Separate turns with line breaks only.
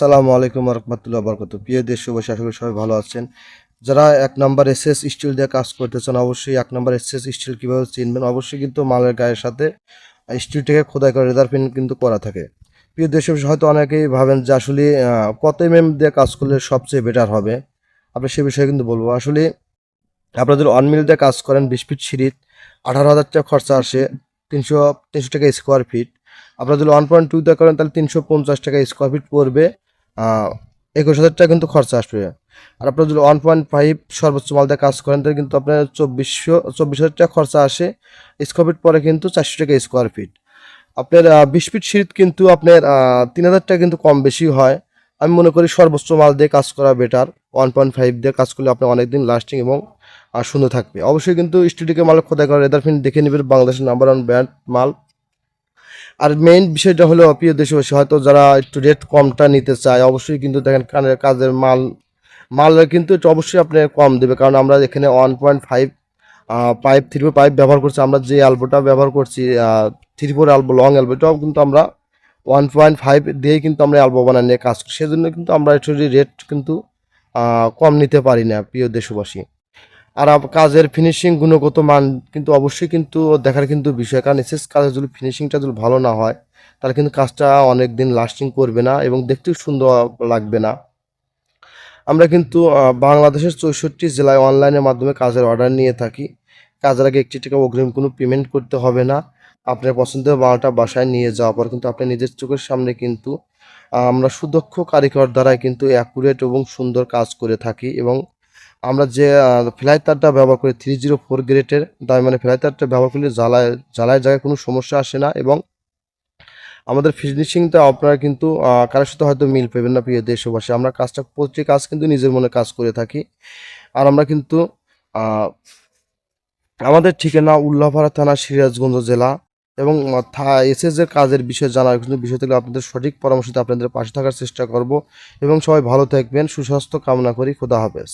আসসালামু আলাইকুম রহমতুল্লাহ বরকত প্রিয় দেশবাসী আশা করি সবাই ভালো আছেন। যারা এক নম্বর এস এস স্টিল দিয়ে কাজ করতেছেন, অবশ্যই এক নম্বর এস এস স্টিল কীভাবে চিনবেন? অবশ্যই কিন্তু মালের গায়ের সাথে স্টিলটাকে খোদাই করে রেদার পিন কিন্তু করা থাকে। প্রিয় দেশবাসী হয়তো অনেকেই ভাবেন যে আসলে কত এম এম দিয়ে কাজ করলে সবচেয়ে বেটার হবে? আপনি সে বিষয়ে কিন্তু বলব, আসলে আপনাদের যদি অনমিল দিয়ে কাজ করেন বিশ ফিট সিঁড়িত আঠারো হাজার টাকা খরচা আসে, তিনশো তিনশো টাকা স্কোয়ার ফিট আপনারা যদি ওয়ান পয়েন্ট টু দিয়ে করেন, তাহলে তিনশো পঞ্চাশ টাকা স্কোয়ার ফিট পড়বে। একুশ হাজার টাকা কিন্তু খরচা আসবে। আর আপনার যদি ওয়ান পয়েন্ট ফাইভ সর্বোচ্চ মাল দিয়ে কাজ করেন, তাহলে কিন্তু আপনার চব্বিশশো, চব্বিশ হাজার টাকা খরচা আসে। স্কোয়ার ফিট পরে কিন্তু চারশো টাকা স্কোয়ার ফিট আপনার বিশ ফিট সিট কিন্তু আপনার তিন হাজার টাকা কিন্তু কম বেশি হয়। আমি মনে করি সর্বোচ্চ মাল দিয়ে কাজ করা বেটার ওয়ান পয়েন্ট ফাইভ দিয়ে কাজ করলে আপনার অনেকদিন লাস্টিং এবং সুন্দর থাকবে। অবশ্যই কিন্তু স্টুডিওকে মাল খোদাই করা রেদার ফিন দেখে নেবেন। বাংলাদেশের নাম্বার ওয়ান ব্র্যান্ড মাল। আর মেইন বিষয়টা হলো, প্রিয় দেশবাসী, হয়তো যারা একটু রেট কমটা নিতে চায়, অবশ্যই কিন্তু দেখেন কানের কাজের মাল মাল কিন্তু এটা অবশ্যই আপনি কম দেবে। কারণ আমরা এখানে one point five pipe three four pipe ব্যবহার করছি, আমরা যে অ্যালবোটা ব্যবহার করছি three four elbow long elbow এটাও কিন্তু আমরা ওয়ান পয়েন্ট ফাইভ দিয়েই কিন্তু আমরা অ্যালবো বানায় নিয়ে কাজ করি। সেজন্য কিন্তু আমরা একটু রেট কিন্তু কম নিতে পারি না, প্রিয় দেশবাসী। আর কাজের ফিনিশিং গুণগত মান কিন্তু অবশ্যই কিন্তু দেখার কিন্তু বিষয়। কারণ এসএস কাজের যদি ফিনিশিংটা যদি ভালো না হয়, তাহলে কিন্তু কাজটা অনেক দিন লাস্টিং করবে না এবং দেখতেও সুন্দর লাগবে না। আমরা কিন্তু বাংলাদেশের চৌষট্টি জেলায় অনলাইনের মাধ্যমে কাজের অর্ডার নিয়ে থাকি। কাজের আগে একটি টাকা অগ্রিম কোনো পেমেন্ট করতে হবে না। আপনার পছন্দের মালটা বাসায় নিয়ে যাওয়ার পর কিন্তু আপনি নিজের চোখের সামনে কিন্তু আমরা সুদক্ষ কারিগর দ্বারাই কিন্তু অ্যাকুরেট এবং সুন্দর কাজ করে থাকি এবং আমরা যে ফ্লাই তারটা ব্যবহার করি থ্রি জিরো ফোর গ্রেটের দামি মানে ফ্লাই তারটা ব্যবহার করলে জ্বালায় জ্বালায় জায়গায় কোনো সমস্যা আসে না এবং আমাদের ফিনিশিংটা আপনারা কিন্তু কারোর সাথে হয়তো মিল পাবেন না প্রিয় দেশবাসী। আমরা কাজটা প্রতিটি কাজ কিন্তু নিজের মনে কাজ করে থাকি। আর আমরা কিন্তু আমাদের ঠিকানা উল্লাপাড়া থানা, সিরাজগঞ্জ জেলা এবং এসএস এর কাজের বিষয়ে জানার কিন্তু বিষয় থেকে আপনাদের সঠিক পরামর্শ আপনাদের পাশে থাকার চেষ্টা করব। এবং সবাই ভালো থাকবেন, সুস্বাস্থ্য কামনা করি। খোদা হাফেজ।